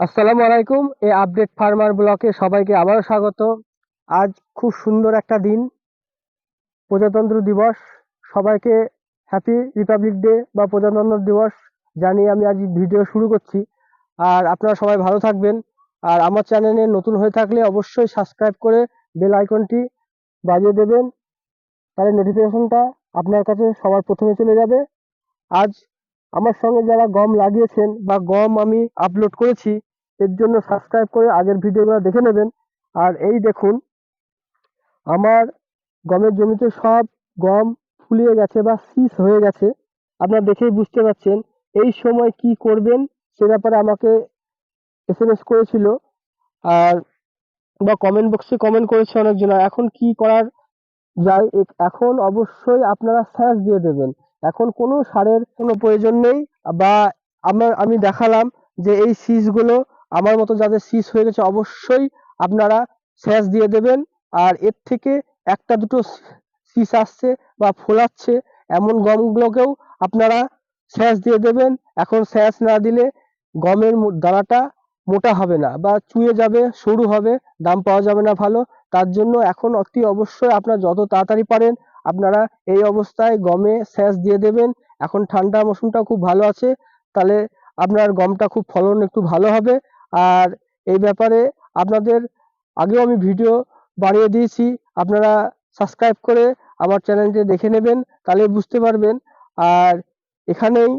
আসসালামু আলাইকুম এই আপডেট ফার্মার ব্লকে সবাইকে আবারও স্বাগত। আজ খুব সুন্দর একটা দিন, প্রজাতন্ত্র দিবস। সবাইকে হ্যাপি রিপাবলিক ডে বা প্রজাতন্ত্র দিবস জানিয়ে আমি আজ ভিডিও শুরু করছি। আর আপনারা সবাই ভালো থাকবেন। আর আমার চ্যানেলে নতুন হয়ে থাকলে অবশ্যই সাবস্ক্রাইব করে বেল আইকনটি বাজিয়ে দেবেন। তাহলে নোটিফিকেশনটা আপনার কাছে সবার প্রথমে চলে যাবে। আজ আমার সঙ্গে যারা গম লাগিয়েছেন বা গম আমি আপলোড করেছি এর জন্য সাবস্ক্রাইব করে আগের ভিডিওগুলো দেখে নেবেন। আর এই দেখুন, আমার গমের জমিতে সব গম ফুলিয়ে গেছে বা শীষ হয়ে গেছে। আপনারা দেখেই বুঝতে পারছেন এই সময় কি করবেন সে ব্যাপারে আমাকে এস এম এস করেছিল আর বা কমেন্ট বক্সে কমেন্ট করেছে অনেকজন। এখন কি করার যায় এখন অবশ্যই আপনারা স্যাস দিয়ে দেবেন। এখন কোনো সারের কোনো প্রয়োজন নেই বা আমার আমি দেখালাম যে এই শীষগুলো আমার মতো যাদের শীষ হয়ে গেছে, অবশ্যই আপনারা স্যাস দিয়ে দেবেন। আর এর থেকে একটা দুটো শীষ আসছে বা ফোলাচ্ছে, এমন গমগুলোকেও আপনারা স্যাস দিয়ে দেবেন। এখন স্যাস না দিলে গমের দানাটা মোটা হবে না বা চুয়ে যাবে, সরু হবে, দাম পাওয়া যাবে না ভালো। তার জন্য এখন অতি অবশ্যই আপনারা যত তাড়াতাড়ি পারেন, আপনারা এই অবস্থায় গমে স্যাস দিয়ে দেবেন। এখন ঠান্ডা মৌসুমটা খুব ভালো আছে, তাহলে আপনার গমটা খুব ফলন একটু ভালো হবে। আর এই ব্যাপারে আপনাদের আগেও আমি ভিডিও বাড়িয়ে দিয়েছি। আপনারা সাবস্ক্রাইব করে আমার চ্যানেলটি দেখে নেবেন, তাহলে বুঝতে পারবেন। আর এখানেই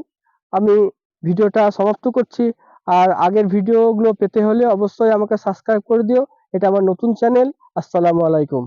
আমি ভিডিওটা সমাপ্ত করছি। আর আগের ভিডিওগুলো পেতে হলে অবশ্যই আমাকে সাবস্ক্রাইব করে দিও। এটা আমার নতুন চ্যানেল আসসালামু আলাইকুম।